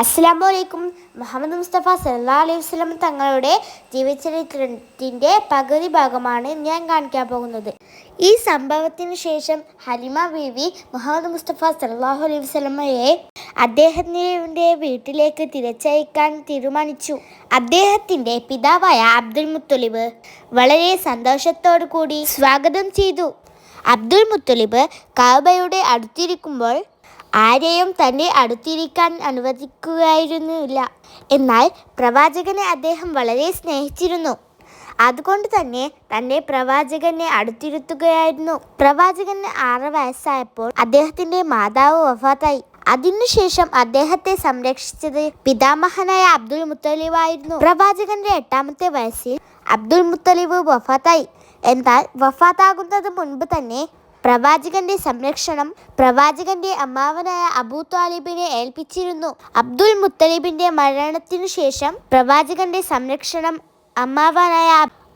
അസ്സലാമലൈക്കും. മുഹമ്മദ് മുസ്തഫ സല്ലാ അലൈഹി വസ്ലം തങ്ങളുടെ ജീവചരിത്രത്തിന്റെ പകുതി ഭാഗമാണ് ഞാൻ കാണിക്കാൻ പോകുന്നത്. ഈ സംഭവത്തിന് ശേഷം ഹലിമ ബീവി മുഹമ്മദ് മുസ്തഫ സല്ലാഹു അലൈഹി വസ്ലമയെ അദ്ദേഹത്തിന്റെ വീട്ടിലേക്ക് തിരിച്ചയക്കാൻ തീരുമാനിച്ചു. അദ്ദേഹത്തിന്റെ പിതാവായ അബ്ദുൽ മുത്തലിബ് വളരെ സന്തോഷത്തോടു കൂടി സ്വാഗതം ചെയ്തു. അബ്ദുൽ മുത്തലിബ് കാബയുടെ അടുത്തിരിക്കുമ്പോൾ ആരെയും തന്റെ അടുത്തിരിക്കാൻ അനുവദിക്കുകയായിരുന്നില്ല. എന്നാൽ പ്രവാചകനെ അദ്ദേഹം വളരെ സ്നേഹിച്ചിരുന്നു. അതുകൊണ്ട് തന്നെ തന്റെ പ്രവാചകനെ അടുത്തിരുത്തുകയായിരുന്നു. പ്രവാചകന് ആറ് വയസ്സായപ്പോൾ അദ്ദേഹത്തിന്റെ മാതാവ് വഫാത്തായി. അതിനുശേഷം അദ്ദേഹത്തെ സംരക്ഷിച്ചത് പിതാമഹനായ അബ്ദുൽ മുത്തലിബായിരുന്നു. പ്രവാചകന്റെ എട്ടാമത്തെ വയസ്സിൽ അബ്ദുൽ മുത്തലിബ് വഫാത്തായി. എന്നാൽ വഫാത്താകുന്നത് മുൻപ് തന്നെ പ്രവാചകന്റെ സംരക്ഷണം പ്രവാചകന്റെ അമ്മാവനായ അബൂ താലിബിനെ ഏൽപ്പിച്ചിരുന്നു. അബ്ദുൽ മുത്തലിബിന്റെ മരണത്തിനു ശേഷം പ്രവാചകന്റെ സംരക്ഷണം അമ്മാവനായ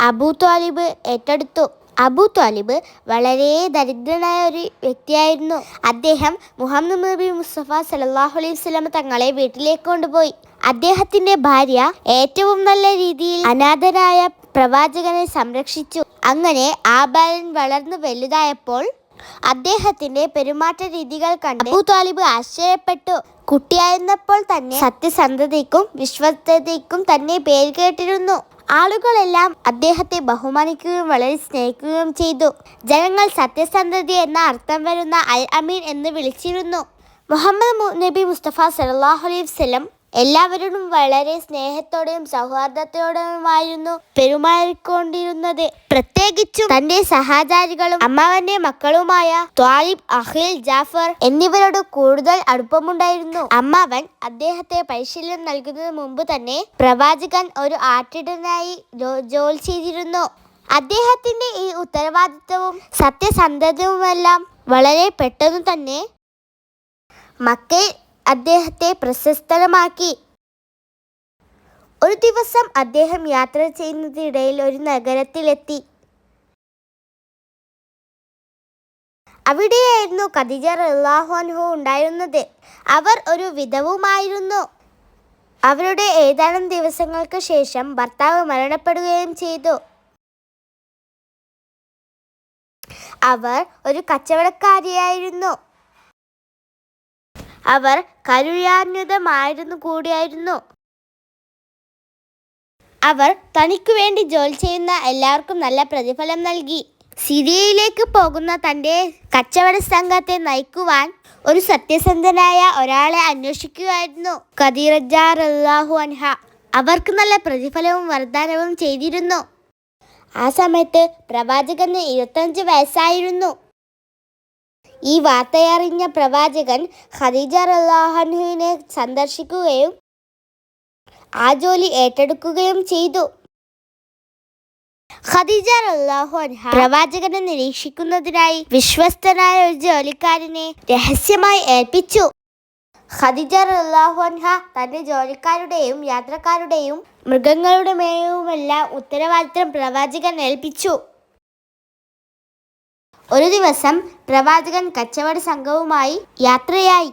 അബൂ താലിബ് ഏറ്റെടുത്തു. അബൂ താലിബ് വളരെ ദരിദ്രനായ ഒരു വ്യക്തിയായിരുന്നു. അദ്ദേഹം മുഹമ്മദ് നബി മുസ്തഫ സലാഹു അലൈഹി വസല്ലം തങ്ങളെ വീട്ടിലേക്ക് കൊണ്ടുപോയി. അദ്ദേഹത്തിന്റെ ഭാര്യ ഏറ്റവും നല്ല രീതിയിൽ അനാഥനായ പ്രവാചകനെ സംരക്ഷിച്ചു. അങ്ങനെ ആ ബാലൻ വളർന്നു വലുതായപ്പോൾ അദ്ദേഹത്തിന്റെ പെരുമാറ്റ രീതികൾ കണ്ട് അബൂ ആശ്ചര്യപ്പെട്ടു. കുട്ടിയായിരുന്നപ്പോൾ തന്നെ സത്യസന്ധതയ്ക്കും വിശ്വസ്തതയ്ക്കും തന്നെ പേര് കേട്ടിരുന്നു. ആളുകളെല്ലാം അദ്ദേഹത്തെ ബഹുമാനിക്കുകയും വളരെ സ്നേഹിക്കുകയും ചെയ്തു. ജനങ്ങൾ സത്യസന്ധത എന്ന അർത്ഥം വരുന്ന അൽ അമീൻ എന്ന് വിളിച്ചിരുന്നു. മുഹമ്മദ് നബി മുസ്തഫ സലാഹു അലൈഹി വസല്ലം എല്ലാവരോടും വളരെ സ്നേഹത്തോടെയും സൗഹാർദ്ദത്തോടെയുമായിരുന്നു പെരുമാറിക്കൊണ്ടിരുന്നത്. പ്രത്യേകിച്ചും തന്റെ സഹചാരികളും അമ്മാവന്റെ മക്കളുമായ ത്വാലിബ് അഖിൽ ജാഫർ എന്നിവരോട് കൂടുതൽ അടുപ്പമുണ്ടായിരുന്നു. അമ്മാവൻ അദ്ദേഹത്തെ പരിശീലനം നൽകുന്നതിന് മുമ്പ് തന്നെ പ്രവാചകൻ ഒരു ആർട്ടിഡനായി ജോലി ചെയ്തിരുന്നു. അദ്ദേഹത്തിന്റെ ഈ ഉത്തരവാദിത്വവും സത്യസന്ധതയുമെല്ലാം വളരെ പെട്ടെന്ന് തന്നെ മക്കയിൽ അദ്ദേഹത്തെ പ്രശസ്തമാക്കി ഒരു ദിവസം അദ്ദേഹം യാത്ര ചെയ്യുന്നതിനിടയിൽ ഒരു നഗരത്തിലെത്തി. അവിടെയായിരുന്നു ഖദീജ റഹ്ലാഹോൻഹു ഉണ്ടായിരുന്നത്. അവർ ഒരു വിധവുമായിരുന്നു അവരുടെ ഏതാനും ദിവസങ്ങൾക്ക് ശേഷം ഭർത്താവ് മരണപ്പെടുകയും ചെയ്തു. അവർ ഒരു കച്ചവടക്കാരിയായിരുന്നു. അവർ കരുയാന്വിതമായിരുന്നു കൂടിയായിരുന്നു. അവർ തനിക്കു വേണ്ടി ജോലി ചെയ്യുന്ന എല്ലാവർക്കും നല്ല പ്രതിഫലം നൽകി. സിരിയയിലേക്ക് പോകുന്ന തന്റെ കച്ചവട സംഘത്തെ നയിക്കുവാൻ ഒരു സത്യസന്ധനായ ഒരാളെ അന്വേഷിക്കുകയായിരുന്നു. അള്ളാഹു അൻഹ. അവർക്ക് നല്ല പ്രതിഫലവും വർധനവും ചെയ്തിരുന്നു. ആ സമയത്ത് പ്രവാചകന് ഇരുപത്തഞ്ച് വയസ്സായിരുന്നു. ഈ വാർത്തയറിഞ്ഞ പ്രവാചകൻ ഖദീജ റല്ലാഹനുവിനെ സന്ദർശിക്കുകയും ആ ജോലി ഏറ്റെടുക്കുകയും ചെയ്തു. ഖദീജ അൻഹ പ്രവാചകനെ നിരീക്ഷിക്കുന്നതിനായി വിശ്വസ്തനായ ഒരു ജോലിക്കാരനെ രഹസ്യമായി ഏൽപ്പിച്ചു. ഖദീജ റല്ലാഹു അൻഹ തന്റെ ജോലിക്കാരുടെയും യാത്രക്കാരുടെയും മൃഗങ്ങളുടെ മേയുമെല്ലാം ഉത്തരവാദിത്തം പ്രവാചകൻ ഏൽപ്പിച്ചു. ഒരു ദിവസം പ്രവാചകൻ കച്ചവട സംഘവുമായി യാത്രയായി.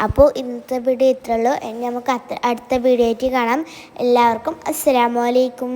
അപ്പോൾ ഇന്നത്തെ വീഡിയോ ഇത്രയുള്ളൂ ഇനി നമുക്ക് അടുത്ത വീഡിയോ കാണാം. എല്ലാവർക്കും അസ്സലാമു അലൈക്കും.